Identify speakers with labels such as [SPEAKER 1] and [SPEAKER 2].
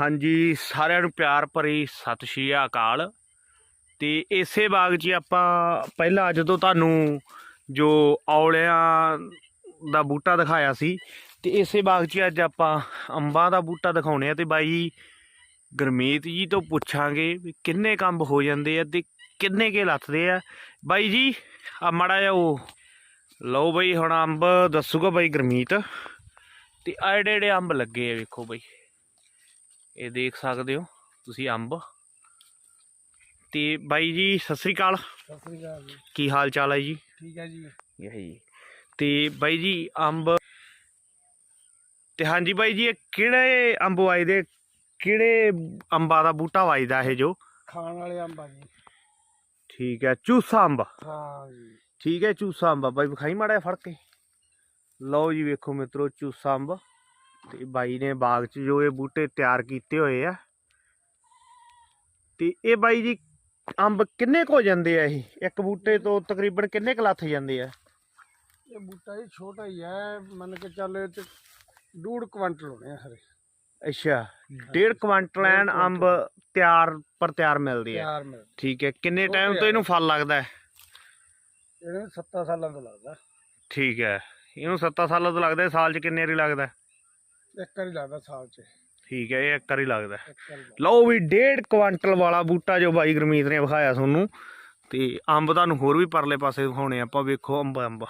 [SPEAKER 1] ਹਾਂਜੀ, ਸਾਰਿਆਂ ਨੂੰ ਪਿਆਰ ਭਰੀ ਸਤਿ ਸ਼੍ਰੀ ਅਕਾਲ। ਤੇ ਇਸੇ ਬਾਗ 'ਚ ਆਪਾਂ ਪਹਿਲਾਂ ਜਦੋਂ ਤੁਹਾਨੂੰ ਜੋ ਔਲਿਆਂ ਦਾ ਬੂਟਾ ਦਿਖਾਇਆ ਸੀ, ਤੇ ਇਸੇ ਬਾਗ 'ਚ ਅੱਜ ਆਪਾਂ ਅੰਬਾਂ ਦਾ ਬੂਟਾ ਦਿਖਾਉਣੇ ਆ ਤੇ ਬਾਈ ਗਰਮੀਤ ਜੀ ਤੋਂ ਪੁੱਛਾਂਗੇ ਵੀ ਕਿੰਨੇ ਕੰਬ ਹੋ ਜਾਂਦੇ ਆ ਤੇ ਕਿੰਨੇ ਕੇ ਲੱਥਦੇ ਆ। ਬਾਈ ਜੀ, ਆ ਮੜਾ ਜਾ ਉਹ ਲਓ ਬਈ ਹੁਣ ਅੰਬ, ਦੱਸੂਗਾ ਬਾਈ ਗਰਮੀਤ। ਤੇ ਆ ਜਿਹੜੇ ਅੰਬ ਲੱਗੇ ਆ ਵੇਖੋ ਬਈ। ਇਹ ਦੇਖ ਸਕਦੇ ਹੋ ਤੁਸੀਂ ਅੰਬ। ਤੇ ਬਾਈ ਜੀ ਸਤਿ ਸ੍ਰੀ ਅਕਾਲ।
[SPEAKER 2] ਸਤਿ ਸ੍ਰੀ ਅਕਾਲ ਜੀ।
[SPEAKER 1] ਕੀ ਹਾਲ ਚਾਲ ਹੈ ਜੀ?
[SPEAKER 2] ਠੀਕ ਹੈ ਜੀ।
[SPEAKER 1] ਇਹ ਜੀ। ਤੇ ਬਾਈ ਜੀ ਅੰਬ। ਤੇ ਹਾਂਜੀ ਬਾਈ ਜੀ ਇਹ ਕਿਹੜੇ ਅੰਬ ਵਾਈਦੇ ਕਿਹੜੇ ਅੰਬਾਂ ਦਾ ਬੂਟਾ ਵਾਈਦਾ ਇਹ ਜੋ?
[SPEAKER 2] ਖਾਣ ਵਾਲੇ ਅੰਬ ਆ ਜੀ।
[SPEAKER 1] ਠੀਕ ਹੈ ਚੂਸਾ ਅੰਬ।
[SPEAKER 2] ਹਾਂ ਜੀ।
[SPEAKER 1] ਠੀਕ ਹੈ ਚੂਸਾ ਅੰਬ। ਬਾਈ ਵਿਖਾਈ ਮਾੜਾ ਫੜ ਕੇ। ਲਓ ਜੀ ਵੇਖੋ ਮਿੱਤਰੋ ਚੂਸਾ ਅੰਬ। ਤੇ ਬਾਈ ਨੇ ਬਾਗ 'ਚ ਜੋ ਇਹ ਬੂਟੇ ਤਿਆਰ ਕੀਤੇ ਹੋਏ ਆ ਤੇ ਇਹ ਬਾਈ ਜੀ ਅੰਬ ਕਿੰਨੇ ਕੁ ਜਾਂਦੇ ਆ ਇਹ? ਇੱਕ ਬੂਟੇ ਤੋਂ ਤਕਰੀਬਨ ਕਿੰਨੇ ਕੁ ਲੱਥ ਜਾਂਦੇ ਆ?
[SPEAKER 2] ਇਹ ਬੂਟਾ ਜੀ ਛੋਟਾ ਹੀ ਹੈ ਮੰਨ ਕੇ ਚੱਲ ਇਹ ਤੇ ਡੂਢ ਕੁਆਂਟਲ ਹੋਣੇ ਆ ਸਾਰੇ
[SPEAKER 1] ਅੱਛਾ ਡੇਢ ਕੁਆਂਟਲ ਐਨ ਅੰਬ ਤਿਆਰ ਪਰ ਤਿਆਰ ਮਿਲਦੇ ਆ।
[SPEAKER 2] ਤਿਆਰ ਮਿਲ
[SPEAKER 1] ਠੀਕ ਹੈ ਕਿੰਨੇ ਟਾਈਮ ਤੋਂ। ਇਹਨੂੰ ਫਲ ਲੱਗਦਾ ਹੈ?
[SPEAKER 2] ਇਹਨੂੰ 7 ਸਾਲਾਂ ਤੋਂ ਲੱਗਦਾ।
[SPEAKER 1] ਠੀਕ ਹੈ ਇਹਨੂੰ 7 ਸਾਲਾਂ ਤੋਂ ਲੱਗਦਾ ਸਾਲ 'ਚ ਕਿੰਨੇ ਵਾਰੀ ਲੱਗਦਾ? ਠੀਕ ਹੈ ਇਹ ਇੱਕ ਵਾਰੀ ਲੱਗਦਾ। ਲਓ ਵੀ ਡੇਢ ਕੁਆਂਟਲ ਵਾਲਾ ਬੂਟਾ ਜੋ ਬਾਈ ਗੁਰਮੀਤ ਨੇ ਵਿਖਾਇਆ ਤੁਹਾਨੂੰ ਤੇ ਅੰਬ ਤੁਹਾਨੂੰ ਹੋਰ ਵੀ ਪਰਲੇ ਪਾਸੇ ਵਿਖਾਉਣੇ ਆ, ਆਪਾਂ ਵੇਖੋ ਅੰਬ ਅੰਬ।